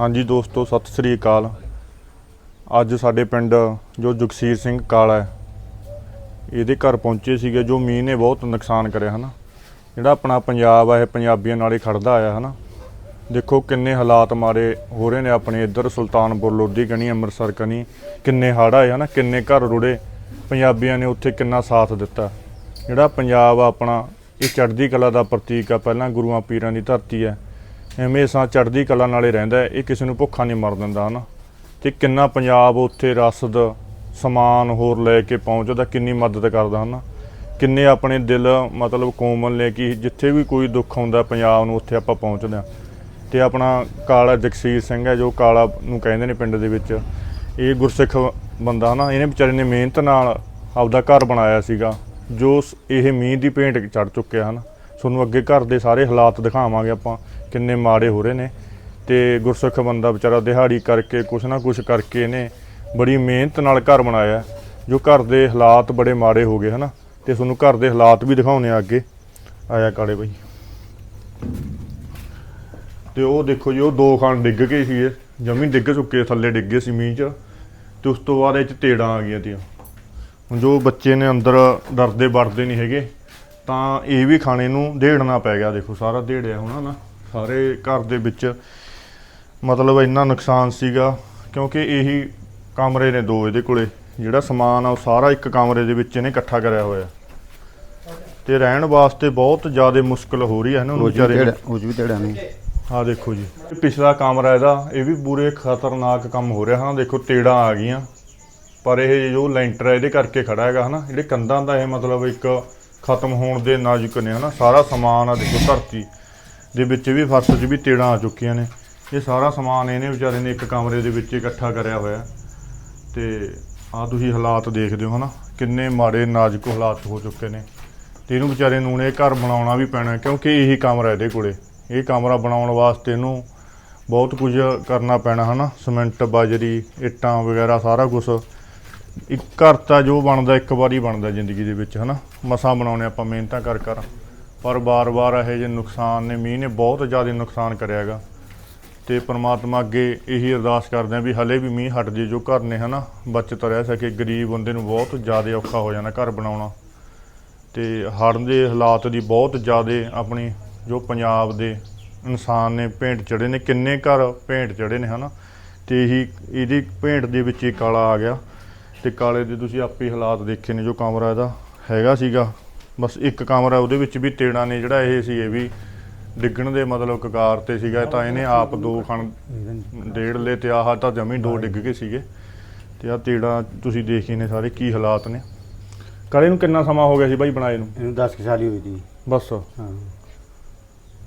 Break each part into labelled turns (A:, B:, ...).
A: ਹਾਂਜੀ ਦੋਸਤੋ, ਸਤਿ ਸ੍ਰੀ ਅਕਾਲ। ਅੱਜ ਸਾਡੇ ਪਿੰਡ ਜੋ ਜਗਸੀਰ ਸਿੰਘ ਕਾਲਾ ਹੈ, ਇਹਦੇ ਘਰ ਪਹੁੰਚੇ ਸੀਗੇ ਜੋ ਮੀਂਹ ਨੇ ਬਹੁਤ ਨੁਕਸਾਨ ਕਰਿਆ, ਹਨਾ। ਜਿਹੜਾ ਆਪਣਾ ਪੰਜਾਬ ਆ, ਇਹ ਪੰਜਾਬੀਆਂ ਨਾਲ ਹੀ ਖੜਦਾ ਆਇਆ, ਹਨਾ। ਦੇਖੋ ਕਿੰਨੇ ਹਾਲਾਤ ਮਾਰੇ ਹੋ ਰਹੇ ਨੇ ਆਪਣੇ ਇੱਧਰ, ਸੁਲਤਾਨਪੁਰ, ਲੋਧੀ ਕਣੀ, ਅੰਮ੍ਰਿਤਸਰ ਕਣੀ। ਕਿੰਨੇ ਹੜ੍ਹ ਆਏ, ਹਨਾ। ਕਿੰਨੇ ਘਰ ਰੁੜੇ। ਪੰਜਾਬੀਆਂ ਨੇ ਉੱਥੇ ਕਿੰਨਾ ਸਾਥ ਦਿੱਤਾ। ਜਿਹੜਾ ਪੰਜਾਬ ਆ ਆਪਣਾ, ਇਹ ਚੜ੍ਹਦੀ ਕਲਾ ਦਾ ਪ੍ਰਤੀਕ ਆ। ਪਹਿਲਾਂ ਗੁਰੂਆਂ ਪੀਰਾਂ ਦੀ ਧਰਤੀ ਹੈ। ਹਮੇਸ਼ਾ ਚੜ੍ਹਦੀ ਕਲਾ ਨਾਲੇ ਰਹਿੰਦਾ ਇਹ ਕਿਸੇ ਨੂੰ ਭੁੱਖਾ ਨਹੀਂ ਮਰ ਦਿੰਦਾ, ਹਨਾ? ਤੇ ਕਿੰਨਾ ਪੰਜਾਬ ਉੱਥੇ ਰਸਦ, ਸਮਾਨ ਹੋਰ ਲੈ ਕੇ ਪਹੁੰਚਦਾ, ਕਿੰਨੀ ਮਦਦ ਕਰਦਾ, ਹਨਾ? ਕਿੰਨੇ ਆਪਣੇ ਦਿਲ, ਮਤਲਬ ਕੋਮਲ ਨੇ ਕਿ ਜਿੱਥੇ ਵੀ ਕੋਈ ਦੁੱਖ ਆਉਂਦਾ ਪੰਜਾਬ ਨੂੰ, ਉੱਥੇ ਆਪਾਂ ਪਹੁੰਚਦੇ ਹਾਂ। ਤੇ ਆਪਣਾ ਕਾਲਾ ਜਗਸੀਰ ਸਿੰਘ ਹੈ, ਜੋ ਕਾਲਾ ਨੂੰ ਕਹਿੰਦੇ ਨੇ ਪਿੰਡ ਦੇ ਵਿੱਚ, ਇਹ ਗੁਰਸਿੱਖ ਬੰਦਾ, ਹਨਾ? ਇਹਨੇ ਵਿਚਾਰੇ ਨੇ ਮਿਹਨਤ ਨਾਲ ਆਪਦਾ ਘਰ ਬਣਾਇਆ ਸੀਗਾ, ਜੋ ਸ- ਇਹ ਮੀਂਹ ਦੀ ਭੇਂਟ ਚੜ ਚੁੱਕਿਆ, ਹਨ? ਤੁਹਾਨੂੰ ਅੱਗੇ ਘਰ ਦੇ ਸਾਰੇ ਹਾਲਾਤ ਦਿਖਾਵਾਂਗੇ ਆਪਾਂ। ਕਿੰਨੇ ਮਾੜੇ ਹੋ ਰਹੇ ਨੇ ਤੇ ਗੁਰਸਿੱਖ ਬੰਦਾ ਵਿਚਾਰਾ ਦਿਹਾੜੀ ਕਰਕੇ ਕੁਛ ਨਾ ਕੁਛ ਕਰਕੇ ਇਹਨੇ ਬੜੀ ਮਿਹਨਤ ਨਾਲ ਘਰ ਬਣਾਇਆ, ਜੋ ਘਰ ਦੇ ਹਾਲਾਤ ਬੜੇ ਮਾੜੇ ਹੋ ਗਏ, ਹਨਾ? ਤੇ ਤੁਹਾਨੂੰ ਘਰ ਦੇ ਹਾਲਾਤ ਵੀ ਦਿਖਾਉਣੇ ਆ ਅੱਗੇ। ਆਇਆ ਕਾਲੇ ਬਾਈ। ਤੇ ਉਹ ਦੇਖੋ ਜੀ, ਉਹ ਦੋ ਖਾਨ ਡਿੱਗ ਗਏ ਸੀ ਜਮੀ ਡਿੱਗ ਚੁੱਕੇ, ਥੱਲੇ ਡਿੱਗੇ ਸੀ ਮੀਂਹ ਚ, ਤੇ ਉਸ ਤੋਂ ਬਾਅਦ ਇਹ ਚ ਤੇੜਾਂ ਆ ਗਈਆਂ ਤੀਆਂ। ਹੁਣ ਜੋ ਬੱਚੇ ਨੇ ਅੰਦਰ ਡਰਦੇ ਵੜਦੇ ਨਹੀਂ ਹੈਗੇ, ਤਾਂ ਇਹ ਵੀ ਖਾਣੇ ਨੂੰ ਢੇੜਨਾ ਪੈ ਗਿਆ, ਦੇਖੋ, ਸਾਰਾ ਢੇੜਿਆ ਹੋਣਾ ਨਾ। ਸਾਰੇ ਘਰ ਦੇ ਵਿੱਚ ਮਤਲਬ ਇੰਨਾ ਨੁਕਸਾਨ ਸੀਗਾ ਕਿਉਂਕਿ ਇਹੀ ਕਮਰੇ ਨੇ ਦੋ ਇਹਦੇ ਕੋਲੇ ਜਿਹੜਾ ਸਮਾਨ ਆ ਉਹ ਸਾਰਾ ਇੱਕ ਕਮਰੇ ਦੇ ਵਿੱਚ ਇਹਨੇ ਇਕੱਠਾ ਕਰਿਆ ਹੋਇਆ। ਤੇ ਰਹਿਣ ਵਾਸਤੇ ਬਹੁਤ ਜ਼ਿਆਦਾ ਮੁਸ਼ਕਲ ਹੋ ਰਹੀ ਹੈ ਨੂੰ
B: ਉਹ
A: ਵਿਚਾਰੇ
B: ਉਹ ਵੀ ਤੇੜਾ ਨਹੀਂ।
A: ਆ ਦੇਖੋ ਜੀ ਪਿਛਲਾ ਕਮਰਾ ਇਹਦਾ ਇਹ ਵੀ ਪੂਰੇ ਖਤਰਨਾਕ ਕੰਮ ਹੋ ਰਿਹਾ ਹਾਂ ਦੇਖੋ ਤੇੜਾਂ ਆ ਗਈਆਂ ਪਰ ਇਹ ਜੋ ਲੈਂਟਰ ਹੈ ਇਹਦੇ ਕਰਕੇ ਖੜਾ ਹੈਗਾ ਹਨਾ ਜਿਹੜੇ ਕੰਧਾਂ ਦਾ ਇਹ ਮਤਲਬ ਇੱਕ ਖਤਮ ਹੋਣ ਦੇ ਨਾਜ਼ੁਕ ਨੇ ਹਨਾ ਸਾਰਾ ਸਮਾਨ ਆ ਦੇਖੋ ਧਰਤੀ। ਦੇ ਵਿੱਚ ਵੀ ਫਰਸ਼ 'ਚ ਵੀ ਤੇੜਾਂ ਆ ਚੁੱਕੀਆਂ ਨੇ। ਇਹ ਸਾਰਾ ਸਮਾਨ ਇਹਨੇ ਵਿਚਾਰੇ ਨੇ ਇੱਕ ਕਮਰੇ ਦੇ ਵਿੱਚ ਇਕੱਠਾ ਕਰਿਆ ਹੋਇਆ। ਤੇ ਆ ਤੁਸੀਂ ਹਾਲਾਤ ਦੇਖਦੇ ਹੋ ਹਨਾ, ਕਿੰਨੇ ਮਾੜੇ ਨਾਜ਼ੁਕ ਹਾਲਾਤ ਹੋ ਚੁੱਕੇ ਨੇ। ਤੇ ਇਹਨੂੰ ਵਿਚਾਰੇ ਨੂੰ ਇਹ ਘਰ ਬਣਾਉਣਾ ਵੀ ਪੈਣਾ, ਕਿਉਂਕਿ ਇਹੀ ਕਮਰਾ ਇਹਦੇ ਕੋਲੇ। ਇਹ ਕਮਰਾ ਬਣਾਉਣ ਵਾਸਤੇ ਇਹਨੂੰ ਬਹੁਤ ਕੁਝ ਕਰਨਾ ਪੈਣਾ ਹਨਾ, ਸਿਮੈਂਟ, ਬਾਜਰੀ, ਇੱਟਾਂ ਵਗੈਰਾ ਸਾਰਾ ਕੁਝ ਇੱਕ ਘਰ ਤਾਂ ਜੋ ਬਣਦਾ, ਇੱਕ ਵਾਰੀ ਬਣਦਾ ਜ਼ਿੰਦਗੀ ਦੇ ਵਿੱਚ ਹਨਾ। ਮਸਾਂ ਬਣਾਉਣੇ ਆਪਾਂ, ਮਿਹਨਤਾਂ ਕਰ ਕਰ ਪਰ ਬਾਰ-ਬਾਰ ਇਹੋ ਜਿਹੇ ਨੁਕਸਾਨ ਨੇ, ਮੀਂਹ ਨੇ ਬਹੁਤ ਜ਼ਿਆਦਾ ਨੁਕਸਾਨ ਕਰਿਆ ਹੈਗਾ। ਤੇ ਪ੍ਰਮਾਤਮਾ ਅੱਗੇ ਇਹੀ ਅਰਦਾਸ ਕਰਦੇ ਆ ਵੀ ਹਲੇ ਵੀ ਮੀਂਹ ਹਟ ਜੇ, ਜੋ ਘਰ ਨੇ ਹਨਾ, ਬਚਤ ਰਹਿ ਸਕੇ, ਗਰੀਬ ਬੰਦੇ ਨੂੰ ਬਹੁਤ ਜ਼ਿਆਦਾ ਔਖਾ ਹੋ ਜਾਣਾ ਘਰ ਬਣਾਉਣਾ। ਤੇ ਹੜ੍ਹ ਦੇ ਹਾਲਾਤ ਦੀ ਬਹੁਤ ਜ਼ਿਆਦਾ ਆਪਣੀ ਜੋ ਪੰਜਾਬ ਦੇ ਇਨਸਾਨ ਨੇ ਭੇਂਟ ਚੜੇ ਨੇ, ਕਿੰਨੇ ਘਰ ਭੇਂਟ ਚੜੇ ਨੇ ਹਨਾ, ਤੇ ਇਹੀ, ਇਹਦੀ ਭੇਂਟ ਦੇ ਵਿੱਚ ਹੀ ਕਾਲਾ ਆ ਗਿਆ। ਤੇ ਕਾਲੇ ਦੇ ਤੁਸੀਂ ਆਪੇ ਹਾਲਾਤ ਦੇਖੇ ਨੇ, ਜੋ ਕਮਰਾ ਇਹਦਾ ਹੈਗਾ ਸੀਗਾ ਬਸ ਇੱਕ ਕਮਰਾ ਉਹਦੇ ਵਿੱਚ ਵੀ ਤੇੜਾ ਨੇ ਜਿਹੜਾ ਇਹ ਸੀ ਇਹ ਵੀ ਡਿੱਗਣ ਦੇ ਮਤਲਬ ਕਗਾਰ ਤੇ ਸੀਗਾ ਤਾਂ ਇਹਨੇ ਆਪ ਦੋ ਖਣ ਡੇਢ ਲੈ ਤੇ ਆਹ ਤਾਂ ਜਮੀ ਦੋ ਡਿੱਗ ਗਏ ਸੀਗੇ। ਤੇ ਆ ਤੇੜਾ ਤੁਸੀਂ ਦੇਖੇ ਨੇ ਸਾਰੇ ਕੀ ਹਾਲਾਤ ਨੇ। ਕਾਲੇ ਨੂੰ ਕਿੰਨਾ ਸਮਾਂ ਹੋ ਗਿਆ ਸੀ ਬਾਈ ਬਣਾਏ ਨੂੰ?
B: ਇਹਨੂੰ 10 ਕੁ ਸਾਲ ਹੀ ਹੋਈ ਸੀ
A: ਬਸ।
B: ਹਾਂ।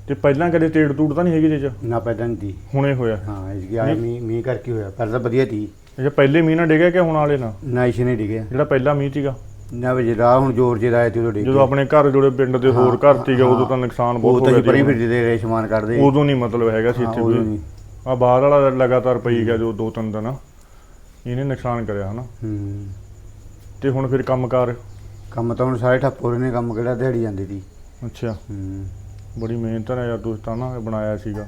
A: ਤੇ ਪਹਿਲਾਂ ਕਦੇ ਤੇੜ ਤੂੜ ਤਾਂ ਨਹੀਂ ਹੈਗੀ ਜੇ ਚ?
B: ਨਾ ਪੈਦਾ ਨਹੀਂ ਸੀ।
A: ਹੁਣੇ ਹੋਇਆ।
B: ਹਾਂ ਇਸ ਗਿਆ ਮੀਂਹ ਮੀਂਹ ਕਰਕੇ ਹੋਇਆ ਪਰ ਤਾਂ ਵਧੀਆ ਸੀ।
A: ਇਹ ਪਹਿਲੇ ਮੀਂਹ ਨਾਲ ਡਿੱਗਿਆ ਕਿ ਹੁਣ ਵਾਲੇ ਨਾਲ
B: ਨਾ ਇਸੇ ਨੇ ਡਿਗਿਆ।
A: ਜਿਹੜਾ ਪਹਿਲਾ ਮੀਂਹ ਸੀਗਾ?
B: ਨਾ ਵਜੇ ਰਾਹ ਹੁਣ ਜ਼ੋਰ ਜੇ ਰਾਏ ਤੇ ਉਦੋਂ ਡਿੱਗ
A: ਜਦੋਂ ਆਪਣੇ ਘਰ ਜੁੜੇ ਪਿੰਡ ਦੇ ਹੋਰ ਘਰ ਸੀਗਾ ਉਦੋਂ ਤਾਂ ਨੁਕਸਾਨ
B: ਉਹ
A: ਬਹੁਤ
B: ਤਾਂ
A: ਹੋ
B: ਜੀ ਪਰੀ
A: ਗਿਆ
B: ਫਿਰਦੇ ਦੇ ਰੇਸ਼ਮਾਨ ਕੱਢਦੇ
A: ਉਦੋਂ ਨਹੀਂ ਮਤਲਬ ਹੈਗਾ ਸੀ ਇੱਥੇ
B: ਉਦੋਂ
A: ਵੀ
B: ਨਹੀਂ।
A: ਆ ਬਾਹਰ ਵਾਲਾ ਲਗਾਤਾਰ ਪਈ ਗਿਆ ਜੋ ਦੋ ਤਿੰਨ ਦਿਨ। ਇਹਨੇ ਨੁਕਸਾਨ ਕਰਿਆ ਹਨਾ?
B: ਹੂੰ।
A: ਤੇ ਹੁਣ ਫਿਰ ਕੰਮਕਾਰ?
B: ਕੰਮ ਤਾਂ ਹੁਣ ਸਾਰੇ ਠੱਪ ਹੋ ਰਹੇ ਨੇ ਕੰਮ ਕਿਹੜਾ ਦਿਹਾੜੀ ਜਾਂਦੀ ਸੀ
A: ਅੱਛਾ।
B: ਹੂੰ।
A: ਬੜੀ ਮਿਹਨਤ ਨਾਲ ਯਾਰ ਤੁਸੀਂ ਤਾਂ ਨਾ ਇਹ ਬਣਾਇਆ ਸੀਗਾ।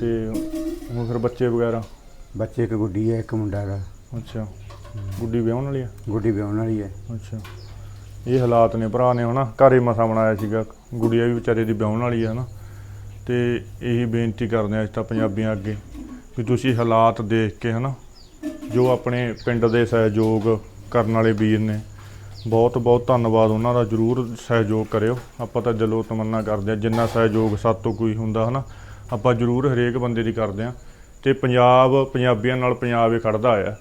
A: ਤੇ ਹੁਣ ਫਿਰ ਬੱਚੇ ਵਗੈਰਾ?
B: ਬੱਚੇ ਇੱਕ ਗੁੱਡੀ ਹੈ ਇੱਕ ਮੁੰਡਾ ਹੈਗਾ।
A: ਅੱਛਾ। ਗੁੱਡੀ ਵਿਆਹਣ ਵਾਲੀ ਆ?
B: ਗੁੱਡੀ ਵਿਆਹਣ ਵਾਲੀ ਹੈ।
A: ਅੱਛਾ। ਇਹ ਹਾਲਾਤ ਨੇ ਭਰਾ ਨੇ ਹਨਾ ਘਰ ਮਸਾ ਬਣਾਇਆ ਸੀਗਾ। ਗੁੜੀਆ ਵੀ ਵਿਚਾਰੇ ਦੀ ਵਿਆਹਣ ਵਾਲੀ ਹੈ ਹਨਾ। ਤੇ ਇਹੀ ਬੇਨਤੀ ਕਰਦੇ ਆ ਅੱਜ ਤਾਂ ਪੰਜਾਬੀਆਂ ਅੱਗੇ ਵੀ ਤੁਸੀਂ ਹਾਲਾਤ ਦੇਖ ਕੇ ਹਨਾ ਜੋ ਆਪਣੇ ਪਿੰਡ ਦੇ ਸਹਿਯੋਗ ਕਰਨ ਵਾਲੇ ਵੀਰ ਨੇ ਬਹੁਤ ਬਹੁਤ ਧੰਨਵਾਦ ਉਹਨਾਂ ਦਾ ਜਰੂਰ ਸਹਿਯੋਗ ਕਰਿਓ। ਆਪਾਂ ਤਾਂ ਦਿਲੋਂ ਤਮੰਨਾ ਕਰਦੇ ਆ ਜਿੰਨਾ ਸਹਿਯੋਗ ਸਾਤੋਂ ਕੋਈ ਹੁੰਦਾ ਹਨਾ ਆਪਾਂ ਜਰੂਰ ਹਰੇਕ ਬੰਦੇ ਦੀ ਕਰਦੇ ਆ। ਤੇ ਪੰਜਾਬ ਪੰਜਾਬੀਆਂ ਨਾਲ ਪੰਜਾਬ ਹੀ ਖੜਦਾ ਆਇਆ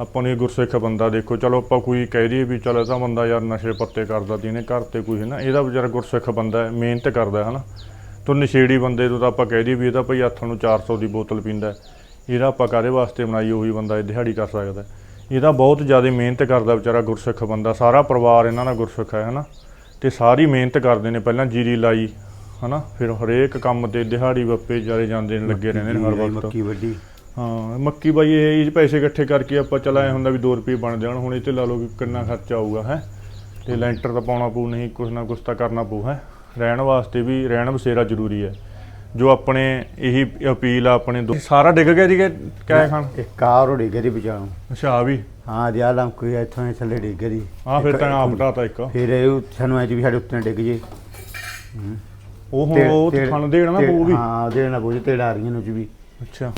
A: ਆਪਾਂ ਨੂੰ ਇਹ ਗੁਰਸਿੱਖ ਬੰਦਾ ਦੇਖੋ ਚਲੋ ਆਪਾਂ ਕੋਈ ਕਹਿ ਦਈਏ ਵੀ ਚਲੋ ਤਾਂ ਬੰਦਾ ਯਾਰ ਨਸ਼ੇ ਪੱਤੇ ਕਰਦਾ ਤੀ ਇਹਨੇ ਘਰ ਤੇ ਕੋਈ ਹੈ ਨਾ ਇਹਦਾ ਵਿਚਾਰਾ ਗੁਰਸਿੱਖ ਬੰਦਾ ਹੈ ਮਿਹਨਤ ਕਰਦਾ ਹੈ ਹਨਾ ਤੋਂ ਨਸ਼ੇੜੀ ਬੰਦੇ ਤੋਂ ਤਾਂ ਆਪਾਂ ਕਹਿ ਦਈਏ ਵੀ ਇਹ ਤਾਂ ਭਈ ਹੱਥਾਂ ਨੂੰ 400 ਦੀ ਬੋਤਲ ਪੀਂਦਾ ਹੈ। ਇਹਦਾ ਆਪਾਂ ਕਾਹਦੇ ਵਾਸਤੇ ਬਣਾਈ ਉਹੀ ਬੰਦਾ ਇਹ ਦਿਹਾੜੀ ਕਰ ਸਕਦਾ ਹੈ। ਇਹਦਾ ਬਹੁਤ ਜ਼ਿਆਦਾ ਮਿਹਨਤ ਕਰਦਾ ਵਿਚਾਰਾ ਗੁਰਸਿੱਖ ਬੰਦਾ ਸਾਰਾ ਪਰਿਵਾਰ ਇਹਨਾਂ ਦਾ ਗੁਰਸਿੱਖ ਹੈ ਹਨਾ ਤੇ ਸਾਰੀ ਮਿਹਨਤ ਕਰਦੇ ਨੇ ਪਹਿਲਾਂ ਜੀਰੀ ਲਾਈ ਹਨਾ ਫਿਰ ਹਰੇਕ ਕੰਮ ਤੇ ਦਿਹਾੜੀ ਵੱਪੇ ਜਾਰੇ ਜਾਂਦੇ ਨੇ ਲੱਗੇ ਰਹਿੰਦੇ ਨੇ ਹਰ ਵਕਤ
B: ਮੱਕੀ ਵੱਡੀ
A: ਹਾਂ ਮੱਕੀ ਬਾਈ ਇਹ ਇਹ ਪੈਸੇ ਇਕੱਠੇ ਕਰਕੇ ਆਪਾਂ ਚਲਾਏ ਹੁੰਦਾ ਵੀ 2 ਰੁਪਏ ਬਣ ਜਾਣ ਹੁਣ ਇਹ ਤੇ ਲਾ ਲਓ ਵੀ ਕਿੰਨਾ ਖਰਚਾ ਆਊਗਾ ਹੈ? ਤੇ ਲੈਂਟਰ ਤਾਂ ਪਾਉਣਾ ਪਊ ਨਹੀਂ ਕੁਛ ਨਾ ਕੁਛ ਤਾਂ ਕਰਨਾ ਪਊ ਹੈ? ਰਹਿਣ ਵਾਸਤੇ ਵੀ ਰਹਿਣ ਬਸੇਰਾ ਜ਼ਰੂਰੀ ਹੈ। ਜੋ ਆਪਣੇ ਇਹੀ ਅਪੀਲ ਆ ਆਪਣੇ ਦੋ- ਸਾਰਾ ਡਿੱਗ ਗਿਆ ਜੀ ਕਿ ਖਾਣ?
B: ਇੱਕ ਕਾਰ ਡਿੱਗੇ ਦੀ ਵਿਚਾਲੋਂ।
A: ਅੱਛਾ ਆ ਵੀ?
B: ਹਾਂ ਦਿਆ ਲੰਮ ਕੋਈ ਇੱਥੋਂ ਹੀ ਥੱਲੇ ਡਿੱਗੇ ਦੀ
A: ਆ ਫਿਰ ਤਾਂ ਆਪ ਢਾਤਾ ਇੱਕ।
B: ਫਿਰ ਇਹ ਸਾਨੂੰ ਐ ਵੀ ਸਾਡੇ ਉੱਤੇ ਨਾ ਡਿੱਗ ਜੇ।
A: ਉਹ ਹੁਣ
B: ਤੇ-
A: ਉਹ
B: ਤੇ-
A: ਦੇਣਾ ਨਾ
B: ਤੇ-
A: ਪਊ ਵੀ
B: ਹਾਂ ਦੇ ਨਾ ਬੋਝ ਤੇੜ ਆ ਰਹੀਆਂ ਨੂੰ ਚ ਵੀ।
A: ਅੱਛਾ।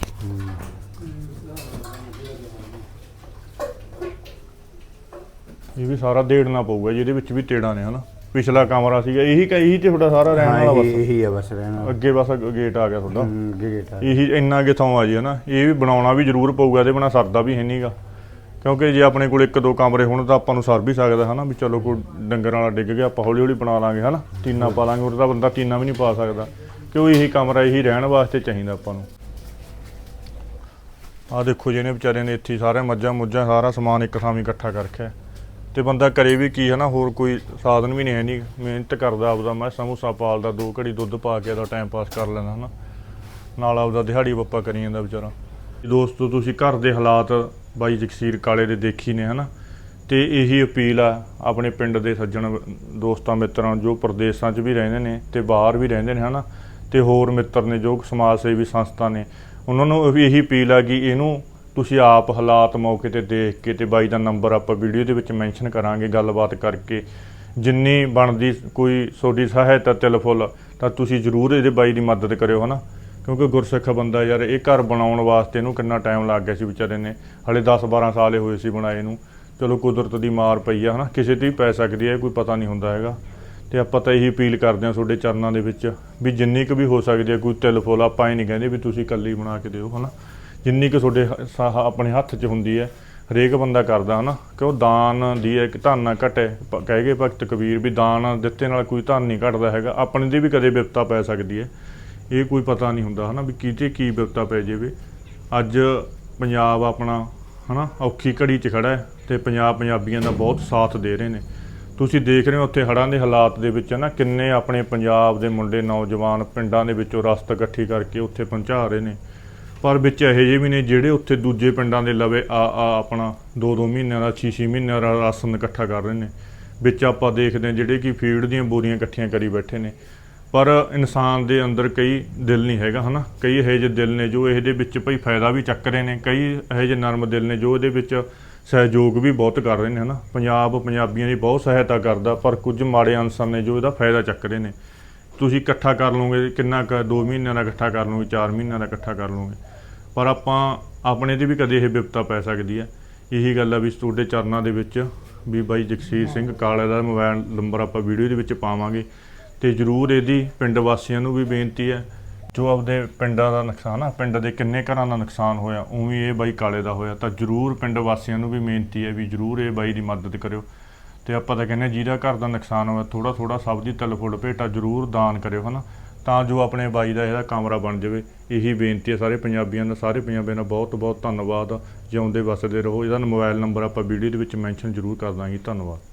A: ਇਹ ਵੀ ਸਾਰਾ ਦੇੜਨਾ ਪਊਗਾ ਜਿਹਦੇ ਵਿੱਚ ਵੀ ਤੇੜਾਂ ਨੇ ਹਨਾ? ਪਿਛਲਾ ਕਮਰਾ ਸੀਗਾ ਇਹੀ ਕ- ਇਹੀ ਤੇ ਤੁਹਾਡਾ ਸਾਰਾ ਰਹਿਣ
B: ਹਾਂ
A: ਵਾਲਾ
B: ਇਹ
A: ਬਸ
B: ਇਹੀ ਆ ਬਸ ਰਹਿਣਾ
A: ਅੱਗੇ ਬਸ ਗੇਟ ਆ ਗਿਆ ਤੁਹਾਡਾ?
B: ਗੇਟ ਆ
A: ਇਹੀ ਇੰਨਾ ਕਿਥੋਂ ਆ ਜੀ ਹਨਾ? ਇਹ ਵੀ ਬਣਾਉਣਾ ਵੀ ਜ਼ਰੂਰ ਪਊਗਾ ਇਹਦੇ ਬਿਨਾ ਸਰਦਾ ਵੀ ਹੈ ਨਹੀਂਗਾ ਕਿਉਂਕਿ ਜੇ ਆਪਣੇ ਕੋਲ ਇੱਕ ਦੋ ਕਮਰੇ ਹੋਣ ਤਾਂ ਆਪਾਂ ਨੂੰ ਸਰ ਵੀ ਸਕਦਾ ਹਨਾ? ਵੀ ਚਲੋ ਕੋਈ ਡੰਗਰ ਵਾਲਾ ਡਿੱਗ ਗਿਆ ਆਪਾਂ ਹੌਲੀ ਹੌਲੀ ਬਣਾ ਲਾਂਗੇ ਹਨਾ? ਟੀਨਾ ਪਾ ਲਾਂਗੇ ਉਹਦਾ ਬੰਦਾ ਟੀਨਾ ਵੀ ਨਹੀਂ ਪਾ ਸਕਦਾ। ਕਿਉਂ ਇਹੀ ਕਮਰਾ ਇਹੀ ਰਹਿਣ ਵਾਸਤੇ ਚਾਹੀਦਾ ਆਪਾਂ ਨੂੰ? ਆਹ ਦੇਖੋ ਜਿਹਨੇ ਵਿਚਾਰੇ ਨੇ ਇੱਥੇ ਹੀ ਸਾਰੇ ਮੱਝਾਂ ਮੁੱਝਾਂ ਸਾਰਾ ਸਮਾਨ ਇੱਕ ਥਾਂ ਵੀ ਇਕੱਠਾ ਕਰ ਰੱਖਿਆ ਤੇ ਬੰਦਾ ਕਰੇ ਵੀ ਕੀ ਹੈ ਨਾ, ਹੋਰ ਕੋਈ ਸਾਧਨ ਵੀ ਨਹੀਂ ਹੈ ਨਹੀਂ ਮਿਹਨਤ ਕਰਦਾ ਆਪਦਾ, ਮੈਂ ਸਮੂਸਾ ਪਾਲਦਾ, ਦੋ ਘੜੀ ਦੁੱਧ ਪਾ ਕੇ ਦਾ ਟਾਈਮ ਪਾਸ ਕਰ ਲੈਂਦਾ, ਹਨਾ। ਨਾਲ ਆਪਦਾ ਦਿਹਾੜੀ ਬੱਪਾ ਕਰੀ ਜਾਂਦਾ ਵਿਚਾਰਾ। ਦੋਸਤੋ, ਤੁਸੀਂ ਘਰ ਦੇ ਹਾਲਾਤ ਬਾਈ ਜਗਸੀਰ ਕਾਲੇ ਦੇ ਦੇਖੀ ਨੇ, ਹਨਾ। ਤੇ ਇਹੀ ਅਪੀਲ ਆ ਆਪਣੇ ਪਿੰਡ ਦੇ ਸੱਜਣ ਦੋਸਤਾਂ, ਮਿੱਤਰਾਂ, ਜੋ ਪ੍ਰਦੇਸ਼ਾਂ 'ਚ ਵੀ ਰਹਿੰਦੇ ਨੇ ਤੇ ਬਾਹਰ ਵੀ ਰਹਿੰਦੇ ਨੇ, ਹਨਾ। ਤੇ ਹੋਰ ਮਿੱਤਰ ਨੇ, ਜੋ ਸਮਾਜ ਸੇਵੀ ਸੰਸਥਾ ਨੇ ਉਹਨਾਂ ਨੂੰ ਵੀ ਇਹੀ ਅਪੀਲ ਆ ਕਿ ਇਹਨੂੰ ਤੁਸੀਂ ਆਪ ਹਾਲਾਤ ਮੌਕੇ ਤੇ ਦੇਖ ਕੇ ਤੇ ਬਾਈ ਦਾ ਨੰਬਰ ਆਪਾਂ ਵੀਡੀਓ ਦੇ ਵਿੱਚ ਮੈਂਸ਼ਨ ਕਰਾਂਗੇ, ਗੱਲਬਾਤ ਕਰਕੇ। ਜਿੰਨੀ ਬਣਦੀ ਕੋਈ ਤੁਹਾਡੀ ਸਹਾਇਤਾ ਤਿਲ ਫੁੱਲ, ਤਾਂ ਤੁਸੀਂ ਜ਼ਰੂਰ ਇਹਦੇ ਬਾਈ ਦੀ ਮਦਦ ਕਰਿਓ, ਹਨਾ? ਕਿਉਂਕਿ ਗੁਰਸਿੱਖ ਬੰਦਾ ਯਾਰ, ਇਹ ਘਰ ਬਣਾਉਣ ਵਾਸਤੇ ਇਹਨੂੰ ਕਿੰਨਾ ਟਾਈਮ ਲੱਗ ਗਿਆ ਸੀ ਵਿਚਾਰੇ ਨੇ। ਹਲੇ 10 12 ਸਾਲ ਹੀ ਹੋਏ ਸੀ ਬਣਾਏ ਨੂੰ। ਚਲੋ ਕੁਦਰਤ ਦੀ ਮਾਰ ਪਈ ਆ, ਹਨਾ? ਕਿਸੇ ਤੇ ਵੀ ਪੈ ਸਕਦੀ ਹੈ ਕੋਈ ਪਤਾ ਨਹੀਂ ਹੁੰਦਾ ਹੈਗਾ। ਤੇ ਆਪਾਂ ਤਾਂ ਇਹੀ ਅਪੀਲ ਕਰਦੇ ਹਾਂ ਤੁਹਾਡੇ ਚਰਨਾਂ ਦੇ ਵਿੱਚ ਵੀ ਜਿੰਨੀ ਕੁ ਵੀ ਹੋ ਸਕਦੀ ਹੈ, ਕੋਈ ਤਿਲ ਫੁੱਲ ਆਪਾਂ ਇਹ ਨਹੀਂ ਕਹਿੰਦੇ ਵੀ ਤੁਸੀਂ ਇਕੱਲੀ ਬਣਾ ਕੇ ਦਿਓ, ਹਨਾ? ਜਿੰਨੀ ਕੁ ਤੁਹਾਡੇ ਹ- ਸਾਹ ਆਪਣੇ ਹੱਥ 'ਚ ਹੁੰਦੀ ਹੈ, ਹਰੇਕ ਬੰਦਾ ਕਰਦਾ, ਹਨਾ? ਉਹ ਦਾਨ ਦੀ ਇੱਕ ਧਨ ਨਾ ਘਟੇ, ਪ- ਕਹਿ ਗਏ ਭਗਤ ਕਬੀਰ ਵੀ ਦਾਨ ਦਿੱਤੇ ਨਾਲ ਕੋਈ ਧਨ ਨਹੀਂ ਘਟਦਾ ਹੈਗਾ, ਆਪਣੇ ਦੀ ਵੀ ਕਦੇ ਵਿਪਤਾ ਪੈ ਸਕਦੀ ਹੈ। ਇਹ ਕੋਈ ਪਤਾ ਨਹੀਂ ਹੁੰਦਾ, ਹਨਾ, ਵੀ ਕਿਤੇ ਕੀ ਵਿਪਤਾ ਪੈ ਜਾਵੇ। ਅੱਜ ਪੰਜਾਬ ਆਪਣਾ, ਹਨਾ, ਔਖੀ ਘੜੀ 'ਚ ਖੜਾ ਹੈ ਤੇ ਪੰਜਾਬ ਪੰਜਾਬੀਆਂ ਦਾ ਬਹੁਤ ਸਾਥ ਦੇ ਰਹੇ ਨੇ। ਤੁਸੀਂ ਦੇਖ ਰਹੇ ਹੋ ਉੱਥੇ ਹੜ੍ਹਾਂ ਦੇ ਹਾਲਾਤ ਦੇ ਵਿੱਚ ਨਾ, ਕਿੰਨੇ ਆਪਣੇ ਪੰਜਾਬ ਦੇ ਮੁੰਡੇ ਨੌਜਵਾਨ ਪਿੰਡਾਂ ਦੇ ਵਿੱਚੋਂ ਰਸਤ ਇਕੱਠੀ ਕਰਕੇ ਉੱਥੇ ਪਹੁੰਚਾ ਰਹੇ ਨੇ। ਪਰ ਵਿੱਚ ਇਹੋ ਜਿਹੇ ਵੀ ਨੇ ਜਿਹੜੇ ਉੱਥੇ ਦੂਜੇ ਪਿੰਡਾਂ ਦੇ ਲਵੇ ਆ ਆ ਆਪਣਾ 2-2 ਮਹੀਨਿਆਂ ਦਾ 6-6 ਮਹੀਨਿਆਂ ਦਾ ਰਾਸ਼ਨ ਇਕੱਠਾ ਕਰ ਰਹੇ ਨੇ। ਵਿੱਚ ਆਪਾਂ ਦੇਖਦੇ ਹਾਂ ਜਿਹੜੇ ਕਿ ਫੀਡ ਦੀਆਂ ਬੋਰੀਆਂ ਇਕੱਠੀਆਂ ਕਰੀ ਬੈਠੇ ਨੇ। ਪਰ ਇਨਸਾਨ ਦੇ ਅੰਦਰ ਕਈ ਦਿਲ ਨਹੀਂ ਹੈਗਾ, ਹਨਾ? ਕਈ ਇਹੋ ਜਿਹੇ ਦਿਲ ਨੇ ਜੋ ਇਹਦੇ ਵਿੱਚ ਭਈ ਫਾਇਦਾ ਵੀ ਚੱਕ ਰਹੇ ਨੇ, ਕਈ ਇਹੋ ਜਿਹੇ ਨਰਮ ਦਿਲ ਨੇ ਜੋ ਇਹਦੇ ਵਿੱਚ ਸਹਿਯੋਗ ਵੀ ਬਹੁਤ ਕਰ ਰਹੇ ਨੇ, ਹਨਾ? ਪੰਜਾਬ ਪੰਜਾਬੀਆਂ ਦੀ ਬਹੁਤ ਸਹਾਇਤਾ ਕਰਦਾ, ਪਰ ਕੁਝ ਮਾੜੇ ਅਨਸਰ ਨੇ ਜੋ ਇਹਦਾ ਫਾਇਦਾ ਚੱਕ ਰਹੇ ਨੇ। ਤੁਸੀਂ ਇਕੱਠਾ ਕਰ ਲਓਗੇ, ਕਿੰਨਾ ਕ 2 ਮਹੀਨਿਆਂ ਦਾ ਇਕੱਠਾ ਕਰ ਲਓਗੇ 4 ਮਹੀਨਿਆਂ ਦਾ ਇਕੱਠਾ ਕਰ ਲਓਗੇ। ਪਰ ਆਪਾਂ ਆਪਣੇ ਤੇ ਵੀ ਕਦੇ ਇਹ ਵਿਪਤਾ ਪੈ ਸਕਦੀ ਹੈ। ਇਹੀ ਗੱਲ ਆ ਵੀ ਤੁਹਾਡੇ ਚਰਨਾਂ ਦੇ ਵਿੱਚ ਵੀ ਬਾਈ ਜਗਸੀਰ ਸਿੰਘ ਕਾਲੇ ਦਾ ਮੋਬਾਈਲ ਨੰਬਰ ਆਪਾਂ ਵੀਡੀਓ ਦੇ ਵਿੱਚ ਪਾਵਾਂਗੇ। ਤੇ ਜਰੂਰ ਇਹਦੀ ਪਿੰਡ ਵਾਸੀਆਂ ਨੂੰ ਵੀ ਬੇਨਤੀ ਹੈ ਜੋ ਆਪਦੇ ਪਿੰਡਾਂ ਦਾ ਨੁਕਸਾਨ ਆ, ਪਿੰਡ ਦੇ ਕਿੰਨੇ ਘਰਾਂ ਦਾ ਨੁਕਸਾਨ ਹੋਇਆ, ਉਵੇਂ ਇਹ ਬਾਈ ਕਾਲੇ ਦਾ ਹੋਇਆ, ਤਾਂ ਜਰੂਰ ਪਿੰਡ ਵਾਸੀਆਂ ਨੂੰ ਵੀ ਬੇਨਤੀ ਹੈ ਵੀ ਜਰੂਰ ਇਹ ਬਾਈ ਦੀ ਮਦਦ ਕਰਿਓ। ਤੇ ਆਪਾਂ ਤਾਂ ਕਹਿੰਦੇ ਜਿਹਦਾ ਘਰ ਦਾ ਨੁਕਸਾਨ ਹੋਇਆ ਥੋੜਾ ਥੋੜਾ ਸਭ ਦੀ ਤਲਫੁੱਲ ਭੇਟਾ ਜਰੂਰ ਦਾਨ ਕਰਿਓ, ਹਨਾ? ਤਾਂ ਜੋ ਆਪਣੇ ਬਾਈ ਦਾ ਇਹਦਾ ਕਮਰਾ ਬਣ ਜਾਵੇ, ਇਹੀ ਬੇਨਤੀ ਹੈ ਸਾਰੇ ਪੰਜਾਬੀਆਂ ਦਾ ਸਾਰੇ ਪੰਜਾਬੀਆਂ ਦਾ ਬਹੁਤ ਬਹੁਤ ਧੰਨਵਾਦ। ਜਿਉਂਦੇ ਵਸਦੇ ਰਹੋ, ਇਹਦਾ ਮੋਬਾਈਲ ਨੰਬਰ ਆਪਾਂ ਵੀਡੀਓ ਦੇ ਵਿੱਚ ਮੈਂਸ਼ਨ ਜਰੂਰ ਕਰ ਦਾਂਗੇ। ਧੰਨਵਾਦ।